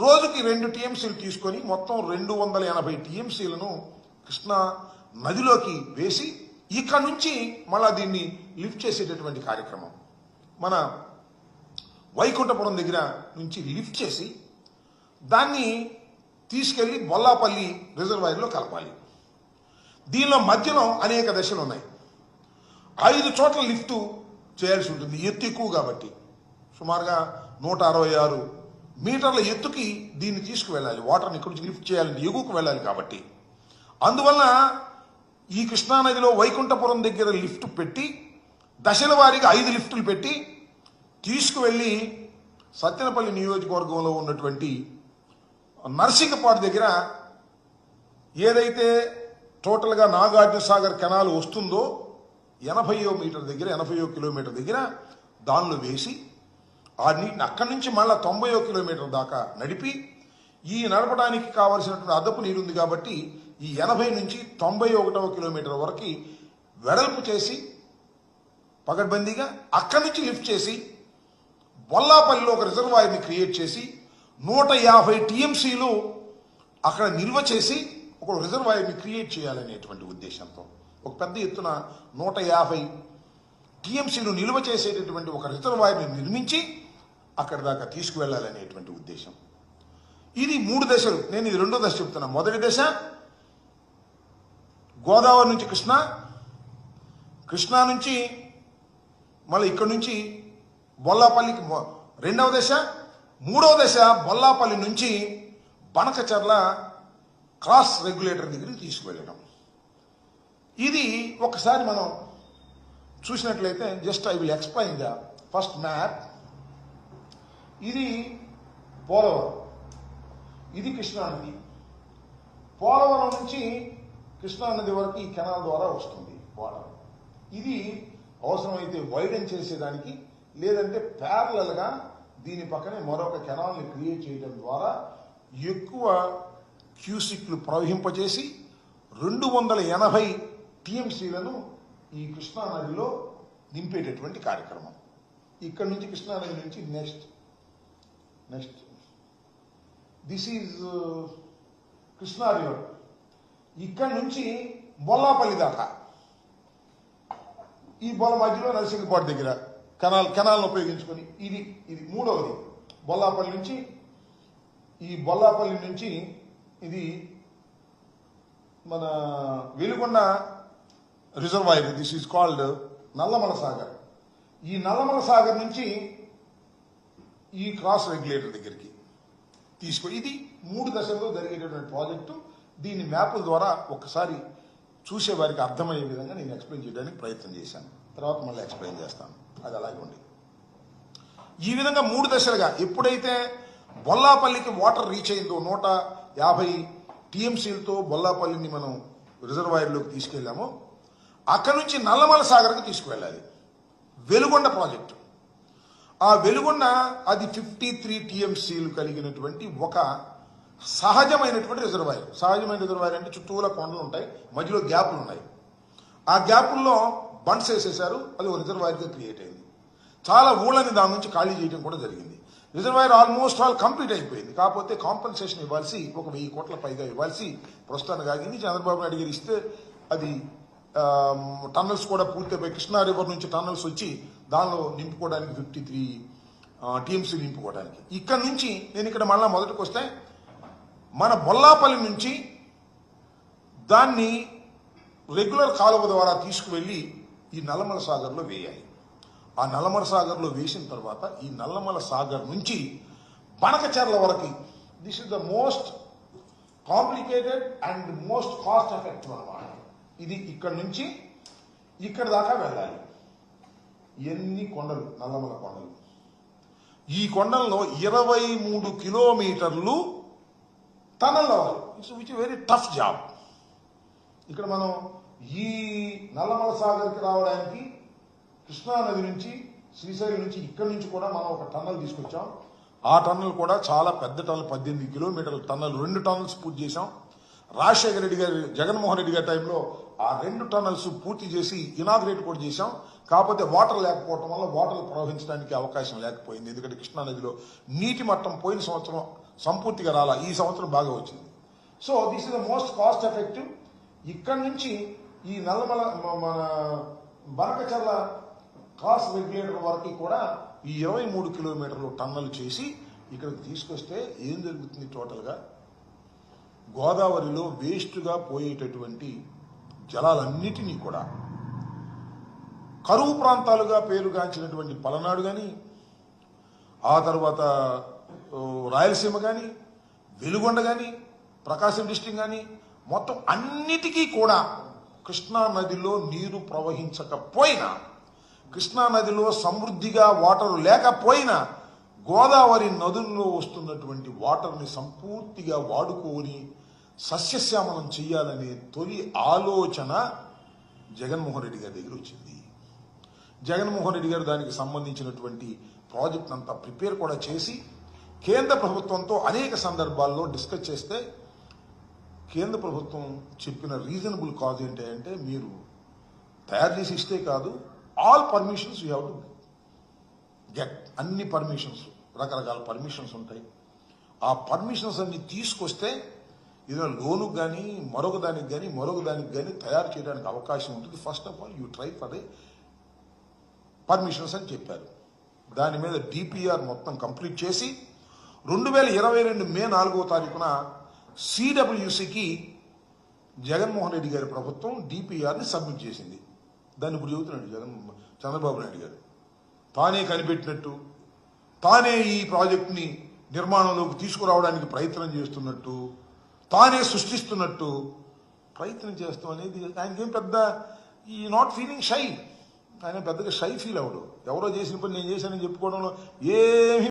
రోజుకి రెండు టీఎంసీలు తీసుకొని మొత్తం రెండు వందల ఎనభై టీఎంసీలను కృష్ణా నదిలోకి వేసి ఇక్కడ నుంచి మళ్ళా దీన్ని లిఫ్ట్ చేసేటటువంటి కార్యక్రమం. మన వైకుంఠపురం దగ్గర నుంచి లిఫ్ట్ చేసి దాన్ని తీసుకెళ్ళి బొల్లాపల్లి రిజర్వాయర్లో కలపాలి. దీనిలో మధ్యలో అనేక దశలు ఉన్నాయి. ఐదు చోట్ల లిఫ్ట్ చేయాల్సి ఉంటుంది. ఎత్తు ఎక్కువ కాబట్టి. సుమారుగా నూట అరవై ఆరు మీటర్ల ఎత్తుకి దీన్ని తీసుకువెళ్ళాలి. వాటర్ని ఇక్కడి నుంచి లిఫ్ట్ చేయాలి. ఎగువకు వెళ్ళాలి కాబట్టి. అందువలన ఈ కృష్ణానదిలో వైకుంఠపురం దగ్గర లిఫ్ట్ పెట్టి దశల వారీగా ఐదు లిఫ్టులు పెట్టి తీసుకువెళ్ళి సత్యనపల్లి నియోజకవర్గంలో ఉన్నటువంటి నర్సింగపాడు దగ్గర ఏదైతే టోటల్గా నాగార్జున సాగర్ కెనాల్ వస్తుందో ఎనభైయో మీటర్ దగ్గర ఎనభయో కిలోమీటర్ దగ్గర దానిలో వేసి ఆ నీటిని అక్కడి నుంచి మళ్ళీ తొంభై ఒక కిలోమీటర్ దాకా నడిపి ఈ నడపడానికి కావలసినటువంటి అదపు నీరు ఉంది కాబట్టి ఈ ఎనభై నుంచి తొంభై ఒకటవ కిలోమీటర్ వరకు వెడల్పు చేసి పగడ్బందీగా అక్కడి నుంచి లిఫ్ట్ చేసి బొల్లాపల్లిలో ఒక రిజర్వాయర్ని క్రియేట్ చేసి నూట యాభై టీఎంసీలు అక్కడ నిల్వ చేసి ఒక రిజర్వాయర్ని క్రియేట్ చేయాలనేటువంటి ఉద్దేశంతో. ఒక పెద్ద ఎత్తున నూట యాభై టీఎంసీలు నిల్వ చేసేటటువంటి ఒక రిజర్వాయర్ని నిర్మించి అక్కడి దాకా తీసుకువెళ్ళాలనేటువంటి ఉద్దేశం. ఇది మూడు దశలు. నేను ఇది రెండో దశ చెప్తున్నా. మొదటి దశ గోదావరి నుంచి కృష్ణ కృష్ణా నుంచి మళ్ళీ ఇక్కడి నుంచి బొల్లాపల్లికి రెండవ దశ మూడవ దశ బొల్లాపల్లి నుంచి బనకచర్ల క్రాస్ రెగ్యులేటర్ దగ్గరికి తీసుకువెళ్ళడం. ఇది ఒకసారి మనం చూసినట్లయితే just I will explain the first map ఇది పోలవరం. ఇది కృష్ణా నది పోలవరం నుంచి కృష్ణా నది వరకు ఈ కెనాల్ ద్వారా వస్తుంది వాటర్ ఇది అవసరమైతే వైడెన్ చేసేదానికి లేదంటే ప్యారలల్గా దీని పక్కనే మరొక కెనాల్ని క్రియేట్ చేయడం ద్వారా ఎక్కువ క్యూసిక్లు ప్రవహింపజేసి రెండు వందల ఎనభై టీఎంసీలను ఈ కృష్ణానదిలో నింపేటటువంటి కార్యక్రమం. ఇక్కడ నుంచి కృష్ణానది నుంచి next next this is Krishna river ఇక్కడ నుంచి బొల్లాపల్లి దాకా. ఈ బొల్ల మధ్యలో నరసింగపాడు దగ్గర కెనాల్ కెనాల్ని ఉపయోగించుకొని ఇది ఇది మూడవది. బొల్లాపల్లి నుంచి ఈ బొల్లాపల్లి నుంచి ఇది మన Veligonda reservoir this is called Nallamala Sagar. ఈ నల్లమల సాగర్ నుంచి ఈ క్రాస్ రెగ్యులేటర్ దగ్గరికి తీసుకో. ఇది మూడు దశల్లో జరిగేటటువంటి ప్రాజెక్టు. దీని మ్యాపుల ద్వారా ఒకసారి చూసే వారికి అర్థమయ్యే విధంగా నేను ఎక్స్ప్లెయిన్ చేయడానికి ప్రయత్నం చేశాను. తర్వాత మళ్ళీ ఎక్స్ప్లెయిన్ చేస్తాను. అది అలాగే ఉంది. ఈ విధంగా మూడు దశలుగా ఎప్పుడైతే బొల్లాపల్లికి వాటర్ రీచ్ అయిందో నూట యాభై టీఎంసీలతో బొల్లాపల్లిని మనం రిజర్వాయర్లోకి తీసుకెళ్ళామో అక్కడి నుంచి నల్లమల సాగర్కి తీసుకువెళ్ళాలి. వెలుగొండ ప్రాజెక్టు. ఆ వెలుగున్న అది ఫిఫ్టీ త్రీ టీఎంసీలు కలిగినటువంటి ఒక సహజమైనటువంటి రిజర్వాయర్. సహజమైన రిజర్వాయర్ అంటే చుట్టూల కొండలు ఉంటాయి మధ్యలో గ్యాపులు ఉన్నాయి. ఆ గ్యాపుల్లో బండ్స్ వేసేసారు అది ఒక రిజర్వాయర్గా క్రియేట్ అయింది. చాలా ఊళ్ళని దాని నుంచి ఖాళీ చేయడం కూడా జరిగింది. రిజర్వాయర్ ఆల్మోస్ట్ ఆల్ కంప్లీట్ అయిపోయింది. కాకపోతే కాంపన్సేషన్ ఇవ్వాల్సి ఒక వెయ్యి కోట్ల పైగా ఇవ్వాల్సి ప్రస్తుతానికి ఆగింది. చంద్రబాబు నాయుడు గారు ఇస్తే అది టన్నల్స్ కూడా పూర్తయిపోయి కృష్ణా రివర్ నుంచి టన్నల్స్ వచ్చి దానిలో నింపుకోవడానికి ఫిఫ్టీ త్రీ టీమ్స్ నింపుకోవడానికి. ఇక్కడ నుంచి నేను ఇక్కడ మళ్ళీ మొదటికి వస్తే మన బొల్లాపల్లి నుంచి దాన్ని రెగ్యులర్ కాలువ ద్వారా తీసుకువెళ్ళి ఈ నల్లమల సాగర్లో వేయాలి. ఆ నల్లమల సాగర్లో వేసిన తర్వాత ఈ నల్లమల సాగర్ నుంచి బనకచర్ల వరకు this is the most complicated and most cost effective అన్నమాట ఇది ఇక్కడ నుంచి ఇక్కడ దాకా వెళ్ళాలి. ఎన్ని కొండలు? నల్లమల కొండలు. ఈ కొండల్లో ఇరవై మూడు కిలోమీటర్లు tunnel it's which very tough job ఇక్కడ మనం ఈ నల్లమల సాగర్కి రావడానికి కృష్ణానది నుంచి శ్రీశైలం నుంచి ఇక్కడి నుంచి కూడా మనం ఒక టన్నల్ తీసుకొచ్చాం. ఆ టన్నల్ కూడా చాలా పెద్ద టన్నల్ పద్దెనిమిది కిలోమీటర్ల టన్నల్ రెండు టన్నల్స్ పూర్తి చేశాం. రాజశేఖర రెడ్డి గారి జగన్మోహన్ రెడ్డి గారి టైంలో ఆ రెండు టన్నల్స్ పూర్తి చేసి ఇనాగ్రేట్ కూడా చేశాం. కాకపోతే వాటర్ లేకపోవడం వల్ల వాటర్ ప్రవహించడానికి అవకాశం లేకపోయింది. ఎందుకంటే కృష్ణానదిలో నీటి మట్టం పోయిన సంవత్సరం సంపూర్తిగా రాలా. ఈ సంవత్సరం బాగా వచ్చింది. So this is the most cost effective ఇక్కడి నుంచి ఈ నల్లమల మన బనకచర్ల కాస్ట్ రెగ్యులేటర్ వరకు కూడా ఈ ఇరవై మూడు కిలోమీటర్లు టన్నలు చేసి ఇక్కడికి తీసుకొస్తే ఏం జరుగుతుంది టోటల్గా? గోదావరిలో వేస్ట్గా పోయేటటువంటి జలాలన్నిటినీ కూడా కరువు ప్రాంతాలుగా పేరుగాంచినటువంటి పలనాడు కానీ ఆ తర్వాత రాయలసీమ కానీ వెలుగొండ కానీ ప్రకాశం డిస్టిక్ కానీ మొత్తం అన్నిటికీ కూడా కృష్ణా నదిలో నీరు ప్రవహించకపోయినా కృష్ణా నదిలో సమృద్ధిగా వాటర్ లేకపోయినా గోదావరి నదుల్లో వస్తున్నటువంటి వాటర్ని సంపూర్తిగా వాడుకొని సస్యశ్యామలం చేయాలనే తొలి ఆలోచన జగన్మోహన్ రెడ్డి గారి దగ్గర వచ్చింది. జగన్మోహన్ రెడ్డి గారు దానికి సంబంధించినటువంటి ప్రాజెక్ట్ అంతా ప్రిపేర్ కూడా చేసి కేంద్ర ప్రభుత్వంతో అనేక సందర్భాల్లో డిస్కస్ చేస్తే కేంద్ర ప్రభుత్వం చెప్పిన రీజనబుల్ కాజ్ ఏంటి అంటే మీరు తయారు చేసి ఇస్తే కాదు all permissions you have to get అన్ని పర్మిషన్స్. రకరకాల పర్మిషన్స్ ఉంటాయి. ఆ పర్మిషన్స్ అన్ని తీసుకొస్తే ఏదైనా లోనుకు కానీ మరొక దానికి కానీ మరొక దానికి కానీ తయారు చేయడానికి అవకాశం ఉంటుంది. First of all you try for a permissions అని చెప్పారు. దాని మీద డిపిఆర్ మొత్తం కంప్లీట్ చేసి రెండు వేల ఇరవై రెండు మే నాలుగో తారీఖున సిడబ్ల్యూసికి జగన్మోహన్ రెడ్డి గారి ప్రభుత్వం డిపిఆర్ని సబ్మిట్ చేసింది. దాన్ని ఇప్పుడు చెబుతున్నాడు జగన్ చంద్రబాబు నాయుడు గారు. తానే కనిపెట్టినట్టు తానే ఈ ప్రాజెక్ట్ని నిర్మాణంలోకి తీసుకురావడానికి ప్రయత్నం చేస్తున్నట్టు తానే సృష్టిస్తున్నట్టు ప్రయత్నం చేస్తాం అనేది ఆయనకేం పెద్ద ఈ నాట్ ఫీలింగ్ షై ఆయన పెద్దగా షై ఫీల్ అవడు ఎవరో చేసిన పని నేను చేశానని చెప్పుకోవడంలో ఏమీ